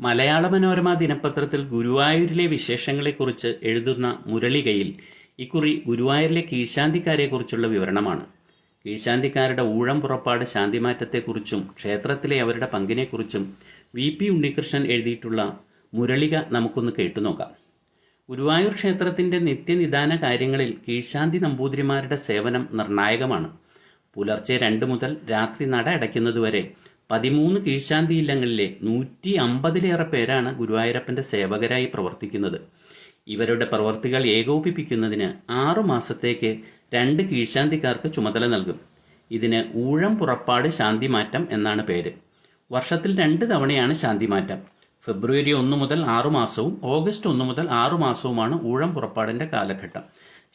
മലയാള മനോരമ ദിനപത്രത്തിൽ ഗുരുവായൂരിലെ വിശേഷങ്ങളെക്കുറിച്ച് എഴുതുന്ന മുരളികയിൽ ഇക്കുറി ഗുരുവായൂരിലെ കീഴ്ശാന്തിക്കാരെക്കുറിച്ചുള്ള വിവരണമാണ്. കീഴ്ശാന്തിക്കാരുടെ ഊഴം പുറപ്പാട് ശാന്തിമാറ്റത്തെക്കുറിച്ചും ക്ഷേത്രത്തിലെ അവരുടെ പങ്കിനെക്കുറിച്ചും വി പി ഉണ്ണികൃഷ്ണൻ എഴുതിയിട്ടുള്ള മുരളിക നമുക്കൊന്ന് കേട്ടുനോക്കാം ഗുരുവായൂർ ക്ഷേത്രത്തിന്റെ നിത്യനിദാന കാര്യങ്ങളിൽ കീഴ്ശാന്തി നമ്പൂതിരിമാരുടെ സേവനം നിർണായകമാണ്. പുലർച്ചെ രണ്ട് മുതൽ രാത്രി നട അടയ്ക്കുന്നതുവരെ പതിമൂന്ന് കീഴ്ശാന്തി ഇല്ലങ്ങളിലെ നൂറ്റി അമ്പതിലേറെ പേരാണ് ഗുരുവായൂരപ്പന്റെ സേവകരായി പ്രവർത്തിക്കുന്നത്. ഇവരുടെ പ്രവർത്തികൾ ഏകോപിപ്പിക്കുന്നതിന് ആറു മാസത്തേക്ക് രണ്ട് കീഴ്ശാന്തിക്കാർക്ക് ചുമതല നൽകും. ഇതിന് ഊഴം പുറപ്പാട് ശാന്തിമാറ്റം എന്നാണ് പേര്. വർഷത്തിൽ രണ്ട് തവണയാണ് ശാന്തിമാറ്റം. ഫെബ്രുവരി ഒന്ന് മുതൽ ആറു മാസവും ഓഗസ്റ്റ് ഒന്ന് മുതൽ ആറു മാസവുമാണ് ഊഴം പുറപ്പാടിന്റെ കാലഘട്ടം.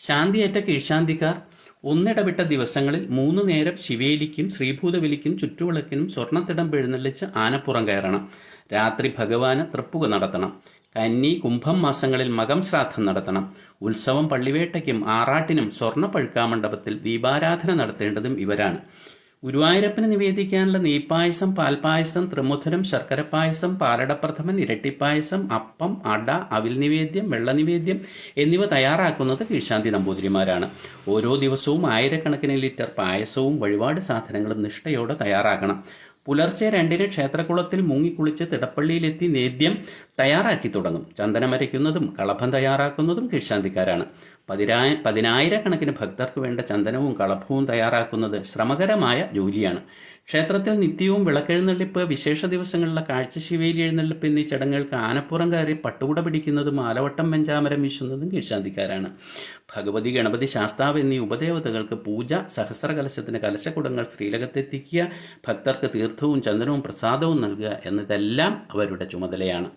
ശാന്തിയേറ്റ കീഴ്ശാന്തിക്കാർ ഒന്നിടവിട്ട ദിവസങ്ങളിൽ മൂന്ന് നേരം ശിവേലിക്കും ശ്രീഭൂതബലിക്കും ചുറ്റുവിളക്കിനും സ്വർണത്തിടം എഴുന്നള്ളിച്ച് ആനപ്പുറം കയറണം. രാത്രി ഭഗവാന് തൃപ്പുക നടത്തണം. കന്നി കുംഭം മാസങ്ങളിൽ മകം ശ്രാദ്ധം നടത്തണം. ഉത്സവം പള്ളിവേട്ടയ്ക്കും ആറാട്ടിനും സ്വർണ പഴുക്കാമണ്ഡപത്തിൽ ദീപാരാധന നടത്തേണ്ടതും ഇവരാണ്. ഗുരുവായൂരപ്പന് നിവേദിക്കാനുള്ള നെയ്പായസം പാൽപ്പായസം ത്രിമുധനം ശർക്കര പായസം പാലടപ്രഥമൻ ഇരട്ടിപ്പായസം അപ്പം അട അവിൽ നിവേദ്യം വെള്ള നിവേദ്യം എന്നിവ തയ്യാറാക്കുന്നത് കീഴ്ശാന്തി നമ്പൂതിരിമാരാണ്. ഓരോ ദിവസവും ആയിരക്കണക്കിന് ലിറ്റർ പായസവും വഴിപാട് സാധനങ്ങളും നിഷ്ഠയോടെ തയ്യാറാക്കണം. പുലർച്ചെ രണ്ടിന് ക്ഷേത്രകുളത്തിൽ മുങ്ങിക്കുളിച്ച് തിടപ്പള്ളിയിലെത്തി നേദ്യം തയ്യാറാക്കി തുടങ്ങും. ചന്ദനം അരയ്ക്കുന്നതും കളഭം തയ്യാറാക്കുന്നതും കീഴ്ശാന്തിക്കാരാണ്. പതിനായ പതിനായിരക്കണക്കിന് ഭക്തർക്ക് വേണ്ട ചന്ദനവും കളഭവും തയ്യാറാക്കുന്നത് ശ്രമകരമായ ജോലിയാണ്. ക്ഷേത്രത്തിൽ നിത്യവും വിളക്കെഴുന്നള്ളിപ്പ് വിശേഷ ദിവസങ്ങളിലെ കാഴ്ചശിവയിൽ എഴുന്നള്ളിപ്പ് എന്നീ ചടങ്ങുകൾക്ക് ആനപ്പുറം കയറി പട്ടുകൂട പിടിക്കുന്നതും ആലവട്ടം പെഞ്ചാമരം വീശുന്നതും കീഴ്ശാന്തിക്കാരാണ്. ഭഗവതി ഗണപതി ശാസ്താവ് എന്നീ ഉപദേവതകൾക്ക് പൂജ സഹസ്ര കലശത്തിന് കലശക്കുടങ്ങൾ ശ്രീലകത്തെത്തിക്കുക ഭക്തർക്ക് തീർത്ഥവും ചന്ദനവും പ്രസാദവും നൽകുക എന്നതെല്ലാം അവരുടെ ചുമതലയാണ്.